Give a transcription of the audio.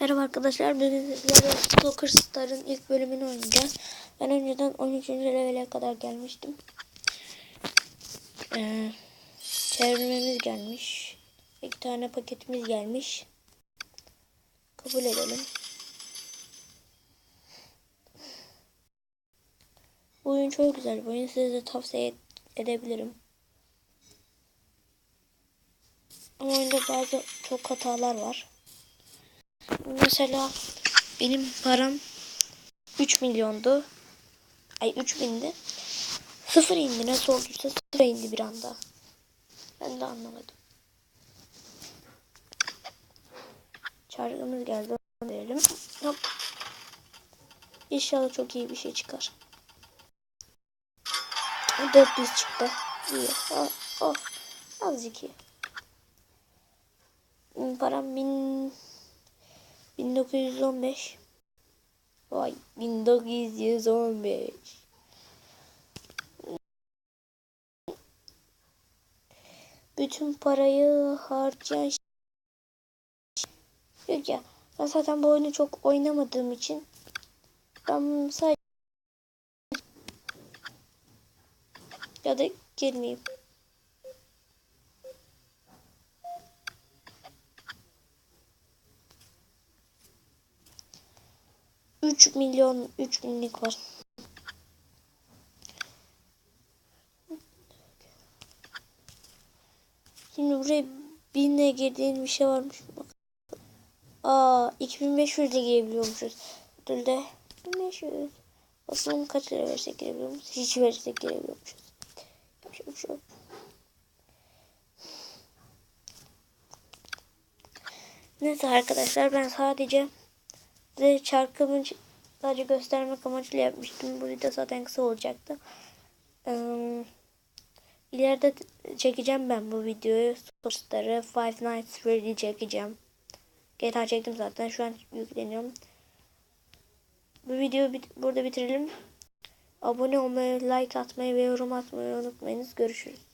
Merhaba arkadaşlar. Bugün sizlere Soccer Star'ın ilk bölümünü oynayacağız. Ben önceden 13. level'e kadar gelmiştim. Ee, çevirmemiz gelmiş. İki tane paketimiz gelmiş. Kabul edelim. Bu oyun çok güzel. Bu oyunu size de tavsiye edebilirim. Ama oyunda bazı çok hatalar var. Mesela benim param 3 milyondu. Ay 3 bindi. Sıfır indi. Nasıl olduysa sıfır indi bir anda. Ben de anlamadım. Çargımız geldi. Onu verelim. Hop. İnşallah çok iyi bir şey çıkar. 400 çıktı. İyi. Oh, oh. Azıcık iyi. Param bin 1915 Vay 1915 Bütün parayı harcayan Yok ya ben zaten bu oyunu çok oynamadığım için ben sadece ya da girmeyeyim. Üç milyon üç binlik var. Şimdi buraya binle girdiğin bir şey varmış. Bak. Aa 2500 ile girebiliyormuşuz. Ödülde 1500. Bakalım kaç lira versek girebiliyormuşuz. Hiç versek girebiliyormuşuz. Yapacak bir şey. Neyse arkadaşlar ben sadece size çarkımı sadece göstermek amacıyla yapmıştım. Bu video zaten kısa olacaktı. Ee, ileride çekeceğim ben bu videoyu. Source'ları Five Nights Freddy çekeceğim. GTA çektim zaten. Şu an yükleniyorum. Bu videoyu bit burada bitirelim. Abone olmayı, like atmayı ve yorum atmayı unutmayınız. Görüşürüz.